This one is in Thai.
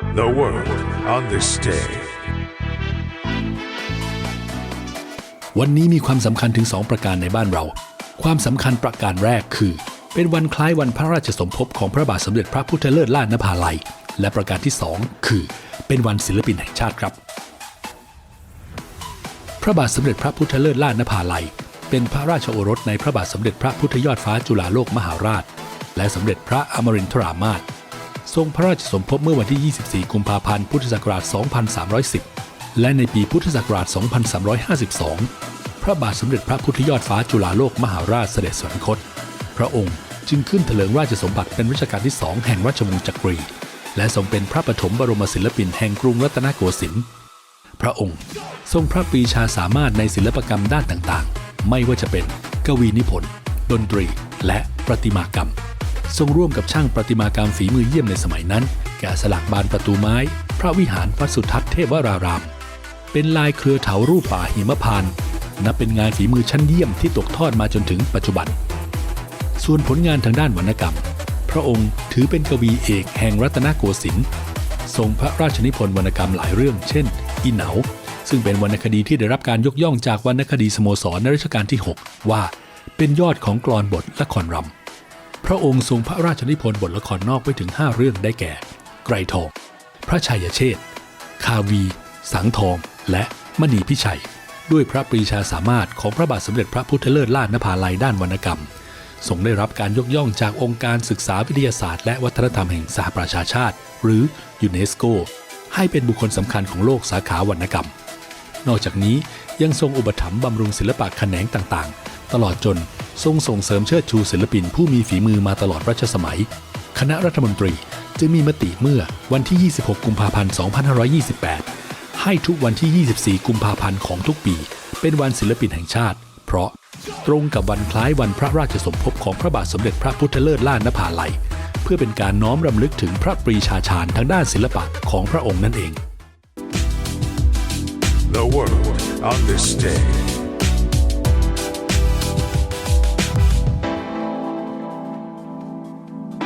The world on this day. วันนี้มีความสำคัญถึง 2 ประการในบ้านเรา ความสำคัญประการแรกคือ เป็นวันคล้ายวันพระราชสมภพของพระบาทสมเด็จพระพุทธเลิศล่านภาลัย และประการที่ 2 คือ เป็นวันศิลปินแห่งชาติครับ พระบาทสมเด็จพระพุทธเลิศล่านภาลัย เป็นพระราชโอรสในพระบาทสมเด็จพระพุทธยอดฟ้าจุฬาโลกมหาราช และสมเด็จพระอมรินทรามาศ ทรงพระราชสมภพเมื่อวันที่ 24 กุมภาพันธ์ พุทธศักราช 2310 และในปีพุทธศักราช 2352 พระบาทสมเด็จพระพุทธยอดฟ้าจุฬาโลกมหาราชเสด็จสวรรคต พระองค์จึงขึ้นเถลิงราชสมบัติเป็นรัชกาลที่สองแห่งราชวงศ์จักรี และทรงเป็นพระปฐมบรมศิลปินแห่งกรุงรัตนโกสินทร์ พระองค์ทรงพระปรีชาสามารถในศิลปกรรมด้านต่างๆ ไม่ว่าจะเป็นกวีนิพนธ์ ดนตรี และประติมากรรม ทรงร่วมกับช่างประติมากรรมฝีมือเยี่ยมในสมัยนั้น แกะสลักบานประตูไม้ พระวิหารวัดสุทัศน์เทพวราราม เป็นลายเครือเถารูปป่าหิมพานต์นับเป็นงานฝีมือชั้นเยี่ยมที่ตกทอดมาจนถึงปัจจุบัน ส่วนผลงานทางด้านวรรณกรรม พระองค์ถือเป็นกวีเอกแห่งรัตนโกสินทร์ทรงพระราชนิพนธ์วรรณกรรมหลายเรื่อง เช่น อีเหนา ซึ่งเป็นวรรณคดีที่ได้รับการยกย่องจากวรรณคดีสโมสรในรัชกาลที่ 6 ว่า เป็นยอดของกลอนบทละครรำ ระองค์ทรงพระราชนิพนธ์บทละครนอกไว้ถึง 5 เรื่องได้แก่ ไกรทอง พระชัยเชษคาวี สังทอง และมณีพิชัย ด้วยพระปรีชาสามารถของพระบาทสมเด็จพระพุทธเลิศล่านภาลัยด้านวรรณกรรมทรงได้รับการยกย่องจากองค์การศึกษาวิทยาศาสตร์และวัฒนธรรมแห่งสหประชาชาติ หรือยูเนสโก ให้เป็นบุคคลสำคัญของโลกสาขาวรรณกรรม นอกจากนี้ยังทรงอุปถัมภ์บำรุงศิลปะแขนงต่างๆ ตลอดจนทรงส่งเสริมเชิดชูศิลปินผู้มีฝีมือมาตลอดรัชสมัย คณะรัฐมนตรีจึงมีมติเมื่อวันที่ 26 กุมภาพันธ์ 2528 ให้ทุกวันที่ 24 กุมภาพันธ์ของทุกปี เป็นวันศิลปินแห่งชาติ เพราะตรงกับวันคล้ายวันพระราชสมภพของพระบาทสมเด็จพระพุทธเลิศล่านภาลัย เพื่อเป็นการน้อมรำลึกถึงพระปรีชาชาญทางด้านศิลปะของพระองค์นั่นเอง The world on this day.